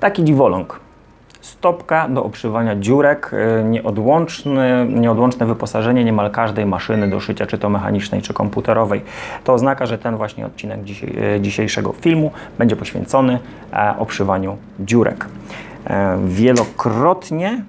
Taki dziwoląg. Stopka do obszywania dziurek, y, nieodłączny, nieodłączne wyposażenie niemal każdej maszyny do szycia, czy to mechanicznej, czy komputerowej. To oznacza, że ten właśnie odcinek y, dzisiejszego filmu będzie poświęcony e, obszywaniu dziurek. E, Wielokrotnie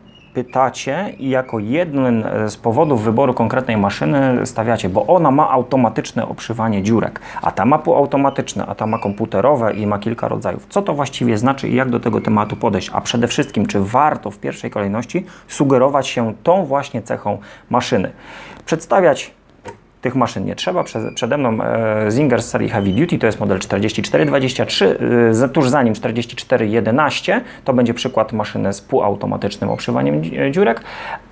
pytacie i jako jeden z powodów wyboru konkretnej maszyny stawiacie, bo ona ma automatyczne obszywanie dziurek, a ta ma półautomatyczne, a ta ma komputerowe i ma kilka rodzajów. Co to właściwie znaczy i jak do tego tematu podejść? A przede wszystkim, czy warto w pierwszej kolejności sugerować się tą właśnie cechą maszyny? Przedstawiać tych maszyn nie trzeba. Prze- Przede mną e, Zinger z serii Heavy Duty, to jest model 4423. E, tuż za nim 4411 to będzie przykład maszyny z półautomatycznym obszywaniem e, dziurek.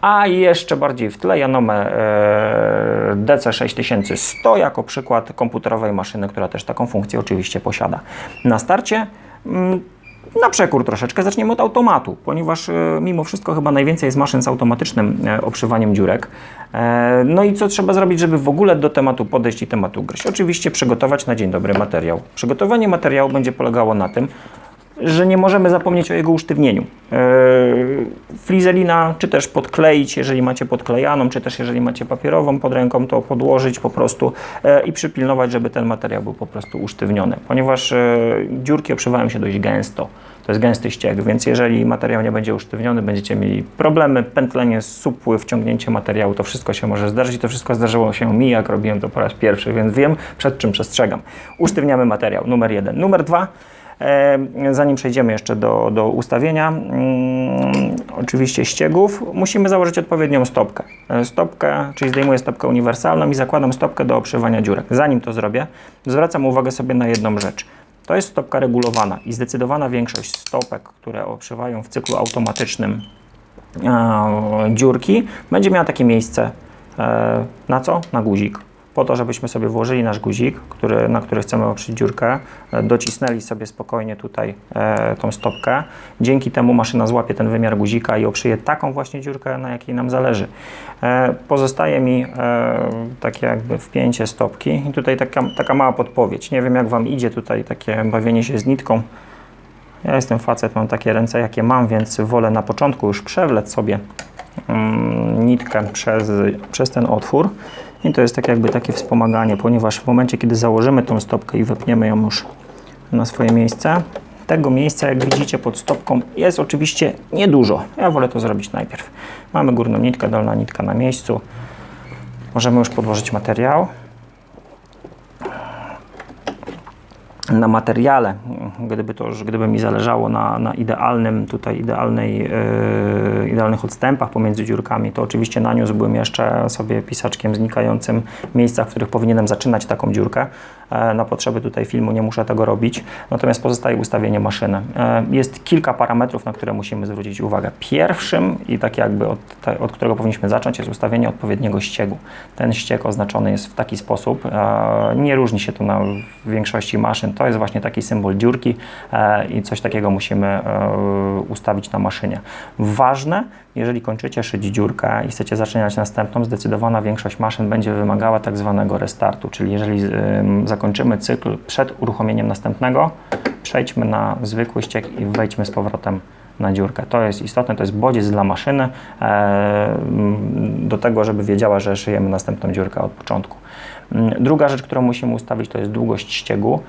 A jeszcze bardziej w tle Janome e, DC6100 jako przykład komputerowej maszyny, która też taką funkcję oczywiście posiada. Na starcie mm, na przekór troszeczkę zaczniemy od automatu, ponieważ e, mimo wszystko chyba najwięcej jest maszyn z automatycznym e, obszywaniem dziurek. E, no i co trzeba zrobić, żeby w ogóle do tematu podejść i tematu gryźć? Oczywiście przygotować na dzień dobry materiał. Przygotowanie materiału będzie polegało na tym, że nie możemy zapomnieć o jego usztywnieniu. Flizelina, czy też podkleić, jeżeli macie podklejaną, czy też jeżeli macie papierową pod ręką, to podłożyć po prostu i przypilnować, żeby ten materiał był po prostu usztywniony, ponieważ dziurki obszywają się dość gęsto. To jest gęsty ścieg, więc jeżeli materiał nie będzie usztywniony, będziecie mieli problemy, pętlenie, supły, wciągnięcie materiału, to wszystko się może zdarzyć. i To wszystko zdarzyło się mi, jak robiłem to po raz pierwszy, więc wiem, przed czym przestrzegam. Usztywniamy materiał, numer jeden. Numer dwa, E, Zanim przejdziemy jeszcze do, do ustawienia, mm, oczywiście ściegów, musimy założyć odpowiednią stopkę. E, Stopkę, czyli zdejmuję stopkę uniwersalną i zakładam stopkę do obszywania dziurek. Zanim to zrobię, zwracam uwagę sobie na jedną rzecz. To jest stopka regulowana i zdecydowana większość stopek, które obszywają w cyklu automatycznym e, dziurki, będzie miała takie miejsce e, na co? Na guzik po to, żebyśmy sobie włożyli nasz guzik, który, na który chcemy oprzeć dziurkę, e, docisnęli sobie spokojnie tutaj e, tą stopkę. Dzięki temu maszyna złapie ten wymiar guzika i oprzyje taką właśnie dziurkę, na jakiej nam zależy. E, pozostaje mi e, takie jakby wpięcie stopki i tutaj taka, taka mała podpowiedź. Nie wiem jak Wam idzie tutaj takie bawienie się z nitką. Ja jestem facet, mam takie ręce jakie mam, więc wolę na początku już przewlec sobie mm, nitkę przez, przez ten otwór. I to jest tak jakby takie wspomaganie, ponieważ w momencie, kiedy założymy tą stopkę i wepniemy ją już na swoje miejsce, tego miejsca, jak widzicie pod stopką, jest oczywiście niedużo. Ja wolę to zrobić najpierw. Mamy górną nitkę, dolna nitka na miejscu. Możemy już podłożyć materiał. Na materiale, gdyby, to, gdyby mi zależało na, na idealnym, tutaj idealnej, yy, idealnych odstępach pomiędzy dziurkami, to oczywiście naniósłbym jeszcze sobie pisaczkiem znikającym miejscach, w których powinienem zaczynać taką dziurkę. E, na potrzeby tutaj filmu nie muszę tego robić, natomiast pozostaje ustawienie maszyny. E, jest kilka parametrów, na które musimy zwrócić uwagę. Pierwszym i tak jakby od, od którego powinniśmy zacząć jest ustawienie odpowiedniego ściegu. Ten ścieg oznaczony jest w taki sposób, e, nie różni się to na większości maszyn, to jest właśnie taki symbol dziurki i coś takiego musimy ustawić na maszynie. Ważne, jeżeli kończycie szyć dziurkę i chcecie zaczynać następną, zdecydowana większość maszyn będzie wymagała tak zwanego restartu, czyli jeżeli ym, zakończymy cykl przed uruchomieniem następnego, przejdźmy na zwykły ścieg i wejdźmy z powrotem na dziurkę. To jest istotne, to jest bodziec dla maszyny e, do tego, żeby wiedziała, że szyjemy następną dziurkę od początku. Mm, Druga rzecz, którą musimy ustawić, to jest długość ściegu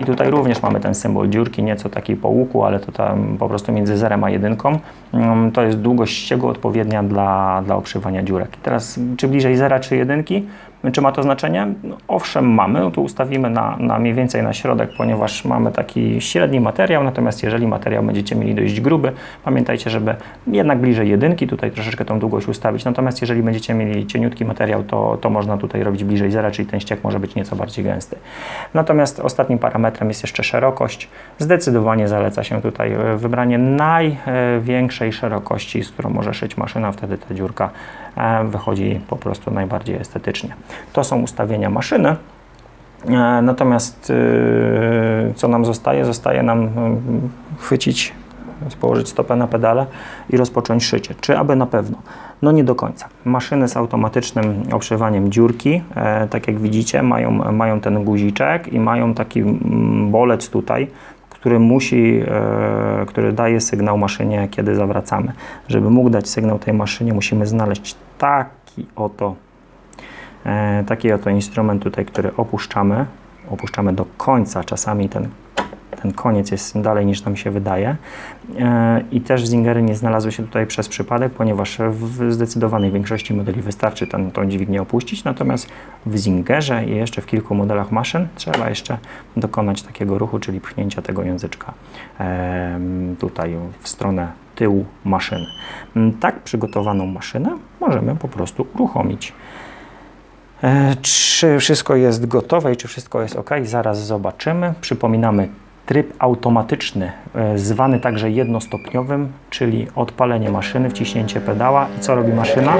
i tutaj również mamy ten symbol dziurki, nieco taki po łuku, ale to tam po prostu między zerem a jedynką. Mm, To jest długość ściegu odpowiednia dla, dla obszywania dziurek. I teraz czy bliżej zera, czy jedynki? Czy ma to znaczenie? No, owszem, mamy. No, tu ustawimy na, na mniej więcej na środek, ponieważ mamy taki średni materiał, natomiast jeżeli materiał będziecie mieli dość gruby, pamiętajcie, żeby jednak bliżej jedynki, tutaj troszeczkę tą długość ustawić. Natomiast jeżeli będziecie mieli cieniutki materiał, to, to można tutaj robić bliżej zera, czyli ten ściek może być nieco bardziej gęsty. Natomiast ostatnim parametrem jest jeszcze szerokość. Zdecydowanie zaleca się tutaj e, wybranie największej szerokości, z którą może szyć maszyna, wtedy ta dziurka wychodzi po prostu najbardziej estetycznie. To są ustawienia maszyny. E, Natomiast y, co nam zostaje? Zostaje nam mm, chwycić, położyć stopę na pedale i rozpocząć szycie. Czy aby na pewno? No nie do końca. Maszyny z automatycznym obszywaniem dziurki, e, tak jak widzicie, mają, mają ten guziczek i mają taki mm, bolec tutaj, który musi, e, który daje sygnał maszynie, kiedy zawracamy. Żeby mógł dać sygnał tej maszynie, musimy znaleźć taki oto, e, taki oto instrument tutaj, który opuszczamy. Opuszczamy do końca, czasami ten ten koniec jest dalej niż nam się wydaje. E, I też Zingery nie znalazły się tutaj przez przypadek, ponieważ w zdecydowanej większości modeli wystarczy ten, tą dźwignię opuścić, natomiast w Zingerze i jeszcze w kilku modelach maszyn trzeba jeszcze dokonać takiego ruchu, czyli pchnięcia tego języczka e, tutaj w stronę tyłu maszyny. Tak przygotowaną maszynę możemy po prostu uruchomić. E, czy wszystko jest gotowe i czy wszystko jest ok? Zaraz zobaczymy. Przypominamy tryb automatyczny, e, zwany także jednostopniowym, czyli odpalenie maszyny, wciśnięcie pedała. I co robi maszyna?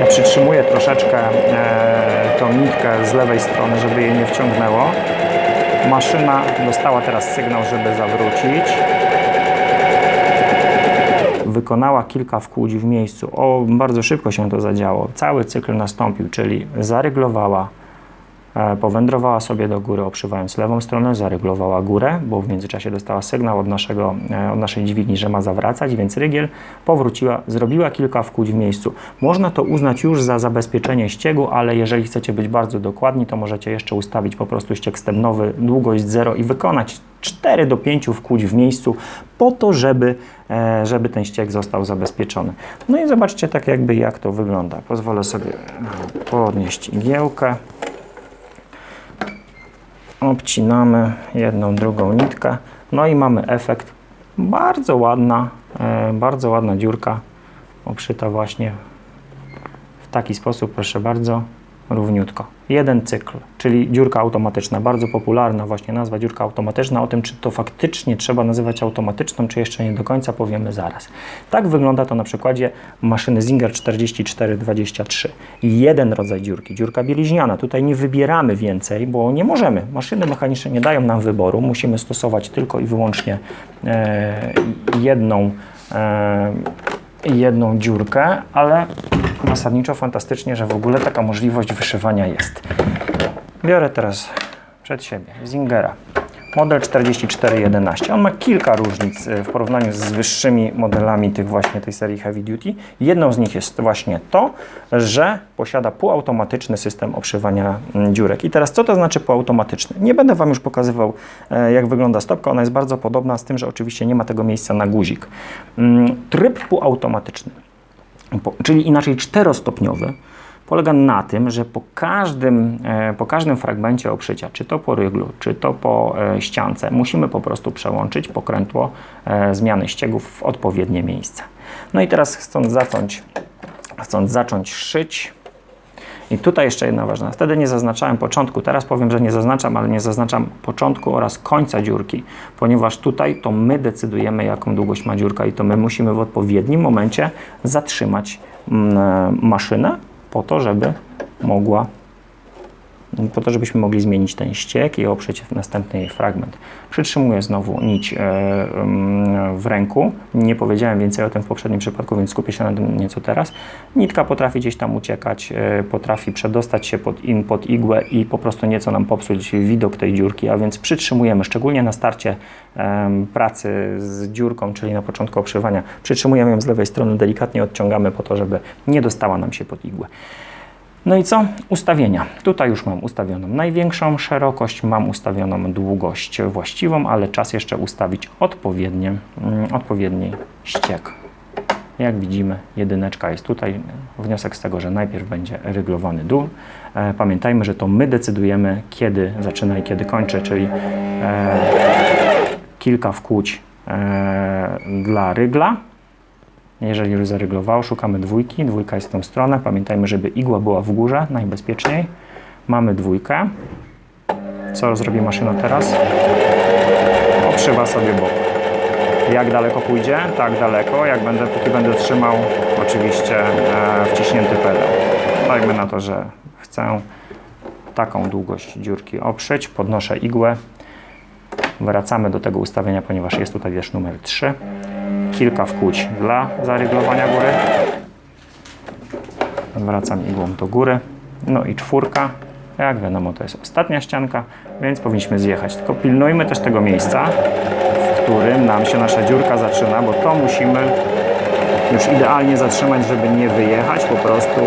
Ja przytrzymuję troszeczkę e, tą nitkę z lewej strony, żeby jej nie wciągnęło. Maszyna dostała teraz sygnał, żeby zawrócić. Wykonała kilka wkłuć w miejscu. O, bardzo szybko się to zadziało. Cały cykl nastąpił, czyli zaryglowała, powędrowała sobie do góry, obszywając lewą stronę, zaryglowała górę, bo w międzyczasie dostała sygnał od, naszego, e, od naszej dźwigni, że ma zawracać, więc rygiel powróciła, zrobiła kilka wkłuć w miejscu. Można to uznać już za zabezpieczenie ściegu, ale jeżeli chcecie być bardzo dokładni, to możecie jeszcze ustawić po prostu ścieg stebnowy, długość 0 i wykonać 4 do 5 wkłuć w miejscu po to, żeby, e, żeby ten ścieg został zabezpieczony. No i zobaczcie tak jakby jak to wygląda. Pozwolę sobie podnieść igiełkę obcinamy jedną, drugą nitkę, no i mamy efekt. Bardzo ładna, e, bardzo ładna dziurka obszyta właśnie w taki sposób, proszę bardzo równiutko. Jeden cykl, czyli dziurka automatyczna, bardzo popularna właśnie nazwa dziurka automatyczna. O tym, czy to faktycznie trzeba nazywać automatyczną, czy jeszcze nie do końca powiemy zaraz. Tak wygląda to na przykładzie maszyny Zinger 4423. Jeden rodzaj dziurki, dziurka bieliźniana. Tutaj nie wybieramy więcej, bo nie możemy. Maszyny mechaniczne nie dają nam wyboru. Musimy stosować tylko i wyłącznie e, jedną e, jedną dziurkę, ale zasadniczo fantastycznie, że w ogóle taka możliwość wyszywania jest. Biorę teraz przed siebie Zingera. Model 4411. On ma kilka różnic e, w porównaniu z wyższymi modelami tych właśnie tej serii Heavy Duty. Jedną z nich jest właśnie to, że posiada półautomatyczny system obszywania mm, dziurek. I teraz co to znaczy półautomatyczny? Nie będę Wam już pokazywał e, jak wygląda stopka. Ona jest bardzo podobna z tym, że oczywiście nie ma tego miejsca na guzik. Mm, tryb półautomatyczny czyli inaczej czterostopniowy, polega na tym, że po każdym, e, po każdym fragmencie obszycia, czy to po ryglu, czy to po e, ściance, musimy po prostu przełączyć pokrętło e, zmiany ściegów w odpowiednie miejsce. No i teraz chcąc zacząć, chcąc zacząć szyć, i tutaj jeszcze jedna ważna. Wtedy nie zaznaczałem początku. Teraz powiem, że nie zaznaczam, ale nie zaznaczam początku oraz końca dziurki, ponieważ tutaj to my decydujemy, jaką długość ma dziurka i to my musimy w odpowiednim momencie zatrzymać mm, maszynę po to, żeby mogła po to, żebyśmy mogli zmienić ten ściek i oprzeć następny fragment. Przytrzymuję znowu nić e, w ręku. Nie powiedziałem więcej o tym w poprzednim przypadku, więc skupię się na tym nieco teraz. Nitka potrafi gdzieś tam uciekać, e, potrafi przedostać się pod, in, pod igłę i po prostu nieco nam popsuć widok tej dziurki, a więc przytrzymujemy, szczególnie na starcie pracy z dziurką, czyli na początku obszywania. Przytrzymujemy ją z lewej strony, delikatnie odciągamy po to, żeby nie dostała nam się pod igłę. No i co? Ustawienia. Tutaj już mam ustawioną największą szerokość, mam ustawioną długość właściwą, ale czas jeszcze ustawić odpowiednie, mm, odpowiedni ściek. Jak widzimy, jedyneczka jest tutaj. Wniosek z tego, że najpierw będzie ryglowany dół. E, pamiętajmy, że to my decydujemy, kiedy zaczyna i kiedy kończy, czyli e, kilka wkłuć e, dla rygla, jeżeli już zaryglowało, szukamy dwójki. Dwójka jest w tą stronę. Pamiętajmy, żeby igła była w górze, najbezpieczniej. Mamy dwójkę. Co zrobi maszyna teraz? Oprzywa sobie bok. Jak daleko pójdzie? Tak daleko. Jak będę, póki będę trzymał oczywiście e, wciśnięty pedał. Dajmy na to, że chcę taką długość dziurki oprzeć. Podnoszę igłę. Wracamy do tego ustawienia, ponieważ jest tutaj też numer 3 kilka wkłuć dla zaryglowania góry. Wracam igłą do góry. No i czwórka. Jak wiadomo, to jest ostatnia ścianka, więc powinniśmy zjechać. Tylko pilnujmy też tego miejsca, którym nam się nasza dziurka zaczyna, bo to musimy już idealnie zatrzymać, żeby nie wyjechać po prostu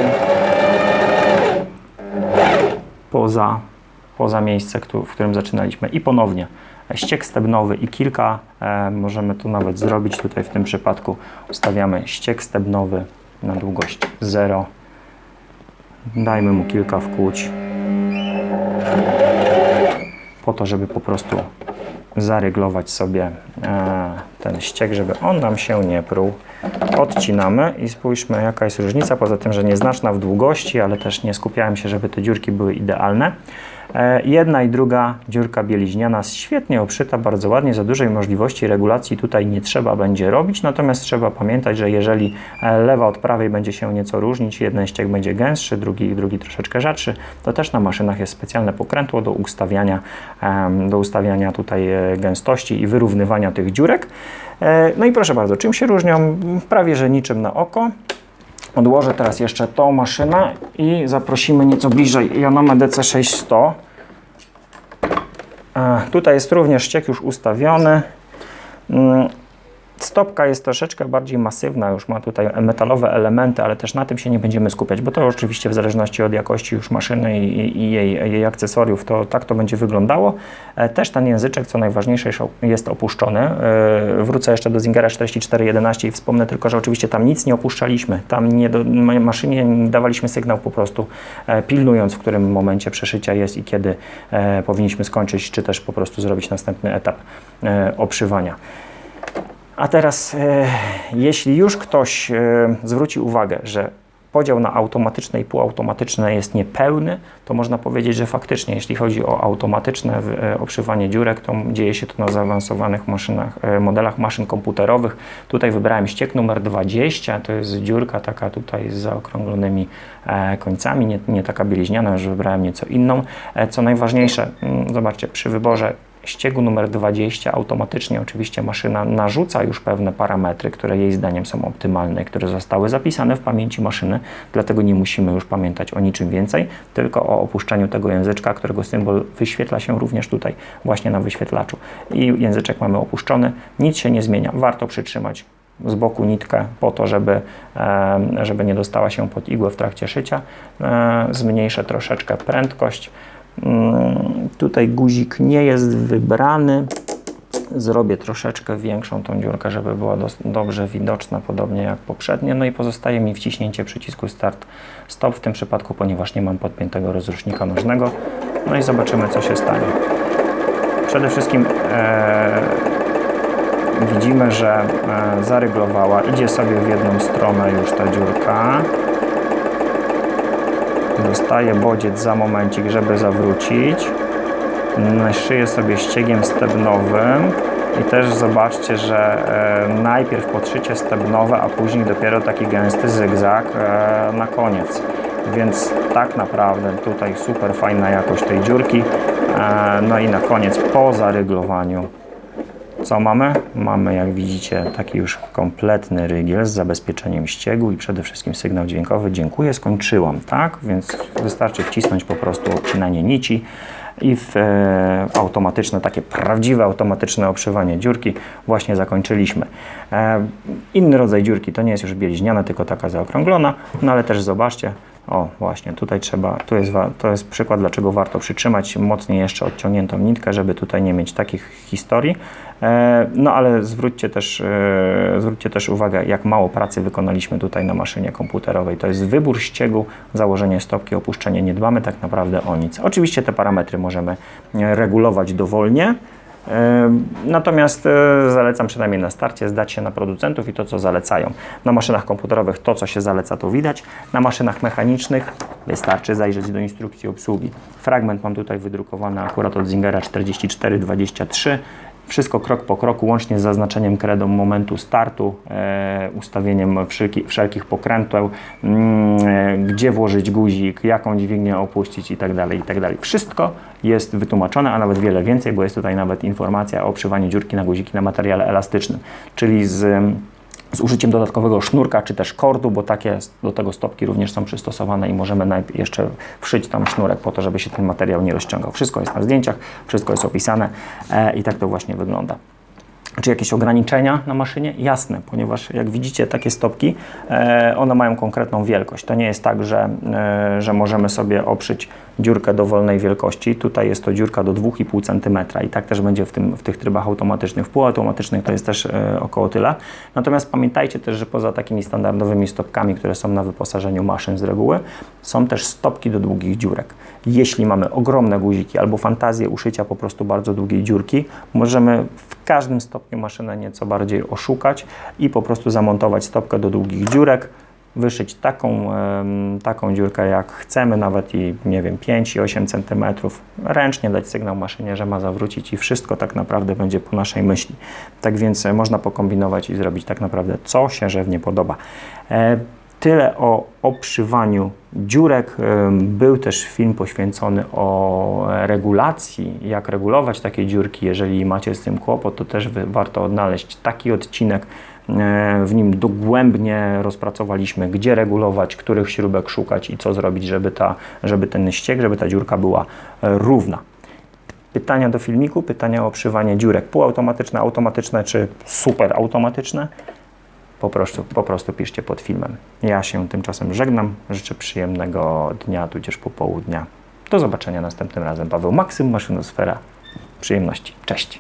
poza, poza miejsce, w którym zaczynaliśmy. I ponownie ściek stebnowy i kilka, e, możemy to nawet zrobić tutaj w tym przypadku. Ustawiamy ściek stebnowy na długość 0. Dajmy mu kilka wkłuć po to, żeby po prostu zaryglować sobie e, ten ściek, żeby on nam się nie pruł. Odcinamy i spójrzmy jaka jest różnica, poza tym, że nieznaczna w długości, ale też nie skupiałem się, żeby te dziurki były idealne. E, Jedna i druga dziurka bieliźniana świetnie obszyta, bardzo ładnie, za dużej możliwości regulacji tutaj nie trzeba będzie robić, natomiast trzeba pamiętać, że jeżeli e, lewa od prawej będzie się nieco różnić, jeden ściek będzie gęstszy, drugi, drugi troszeczkę rzadszy, to też na maszynach jest specjalne pokrętło do ustawiania, do ustawiania tutaj e, gęstości i wyrównywania tych dziurek. No i proszę bardzo, czym się różnią? Prawie że niczym na oko. Odłożę teraz jeszcze tą maszynę i zaprosimy nieco bliżej Janomę DC600. Tutaj jest również ściek już ustawiony. Stopka jest troszeczkę bardziej masywna, już ma tutaj metalowe elementy, ale też na tym się nie będziemy skupiać, bo to oczywiście w zależności od jakości już maszyny i, i jej, jej akcesoriów, to tak to będzie wyglądało. E, Też ten języczek, co najważniejsze, jest opuszczony. E, Wrócę jeszcze do Zingera 4411 i wspomnę tylko, że oczywiście tam nic nie opuszczaliśmy. Tam nie do, ma- maszynie nie dawaliśmy sygnał po prostu, e, pilnując w którym momencie przeszycia jest i kiedy powinniśmy skończyć, czy też po prostu zrobić następny etap obszywania. A teraz, e, jeśli już ktoś e, zwróci uwagę, że podział na automatyczne i półautomatyczne jest niepełny, to można powiedzieć, że faktycznie, jeśli chodzi o automatyczne e, obszywanie dziurek, to dzieje się to na zaawansowanych maszynach, modelach maszyn komputerowych. Tutaj wybrałem ściek numer 20, to jest dziurka taka tutaj z zaokrąglonymi końcami, nie, nie taka bieliźniana, już wybrałem nieco inną. Co najważniejsze, mm, zobaczcie, przy wyborze ściegu numer 20 automatycznie oczywiście maszyna narzuca już pewne parametry, które jej zdaniem są optymalne, które zostały zapisane w pamięci maszyny, dlatego nie musimy już pamiętać o niczym więcej, tylko o opuszczeniu tego języczka, którego symbol wyświetla się również tutaj właśnie na wyświetlaczu. I języczek mamy opuszczony, nic się nie zmienia, warto przytrzymać z boku nitkę po to, żeby, żeby nie dostała się pod igłę w trakcie szycia. E, Zmniejszę troszeczkę prędkość. Mm, Tutaj guzik nie jest wybrany. Zrobię troszeczkę większą tą dziurkę, żeby była dobrze widoczna, podobnie jak poprzednie. No i pozostaje mi wciśnięcie przycisku Start Stop w tym przypadku, ponieważ nie mam podpiętego rozrusznika nożnego. No i zobaczymy, co się stanie. Przede wszystkim e, widzimy, że e, zaryglowała. Idzie sobie w jedną stronę już ta dziurka. Dostaje bodziec za momencik, żeby zawrócić. Szyję sobie ściegiem stebnowym. I też zobaczcie, że e, najpierw podszycie stebnowe, a później dopiero taki gęsty zygzak e, na koniec. Więc tak naprawdę tutaj super fajna jakość tej dziurki. E, no i na koniec po zaryglowaniu co mamy? Mamy, jak widzicie, taki już kompletny rygiel z zabezpieczeniem ściegu i przede wszystkim sygnał dźwiękowy. Dziękuję, skończyłam, tak? Więc wystarczy wcisnąć po prostu obcinanie nici i w e, automatyczne, takie prawdziwe automatyczne obszywanie dziurki właśnie zakończyliśmy. E, inny rodzaj dziurki to nie jest już bieliźniana, tylko taka zaokrąglona, no ale też zobaczcie, o, właśnie, tutaj trzeba, tu jest, to jest przykład, dlaczego warto przytrzymać mocniej jeszcze odciągniętą nitkę, żeby tutaj nie mieć takich historii. E, no ale zwróćcie też, e, zwróćcie też uwagę, jak mało pracy wykonaliśmy tutaj na maszynie komputerowej. To jest wybór ściegu, założenie stopki, opuszczenie. Nie dbamy tak naprawdę o nic. Oczywiście te parametry możemy e, regulować dowolnie. Natomiast e, zalecam przynajmniej na starcie zdać się na producentów i to, co zalecają. Na maszynach komputerowych to, co się zaleca, to widać. Na maszynach mechanicznych wystarczy zajrzeć do instrukcji obsługi. Fragment mam tutaj wydrukowany akurat od Zingera 4423. Wszystko krok po kroku, łącznie z zaznaczeniem kredą momentu startu, e, ustawieniem wszelki, wszelkich pokręteł, mm, e, gdzie włożyć guzik, jaką dźwignię opuścić itd., itd. Wszystko jest wytłumaczone, a nawet wiele więcej, bo jest tutaj nawet informacja o obszywaniu dziurki na guziki na materiale elastycznym, czyli z z użyciem dodatkowego sznurka czy też kordu, bo takie do tego stopki również są przystosowane i możemy najpierw jeszcze wszyć tam sznurek po to, żeby się ten materiał nie rozciągał. Wszystko jest na zdjęciach, wszystko jest opisane e, i tak to właśnie wygląda. czy jakieś ograniczenia na maszynie? Jasne, ponieważ jak widzicie takie stopki, e, one mają konkretną wielkość. To nie jest tak, że, e, że możemy sobie oprzeć dziurkę dowolnej wielkości. Tutaj jest to dziurka do 2,5 cm i tak też będzie w, tym, w tych trybach automatycznych. W półautomatycznych to jest też e, około tyle. Natomiast pamiętajcie też, że poza takimi standardowymi stopkami, które są na wyposażeniu maszyn z reguły, są też stopki do długich dziurek. Jeśli mamy ogromne guziki albo fantazję uszycia po prostu bardzo długiej dziurki, możemy w każdym stopniu maszynę nieco bardziej oszukać i po prostu zamontować stopkę do długich dziurek, wyszyć taką, taką dziurkę jak chcemy, nawet i nie wiem 5 i 8 cm, ręcznie dać sygnał maszynie, że ma zawrócić i wszystko tak naprawdę będzie po naszej myśli. Tak więc e, można pokombinować i zrobić tak naprawdę co się żywnie podoba. E, Tyle o obszywaniu dziurek. Był też film poświęcony o regulacji, jak regulować takie dziurki. Jeżeli macie z tym kłopot, to też warto odnaleźć taki odcinek. W nim dogłębnie rozpracowaliśmy, gdzie regulować, których śrubek szukać i co zrobić, żeby, ta, żeby ten ściek, żeby ta dziurka była e, równa. Pytania do filmiku, pytania o obszywanie dziurek półautomatyczne, automatyczne czy super automatyczne po prostu, po prostu piszcie pod filmem. Ja się tymczasem żegnam. Życzę przyjemnego dnia, tudzież popołudnia. Do zobaczenia następnym razem. Paweł Maksym, Maszynosfera. Przyjemności. Cześć.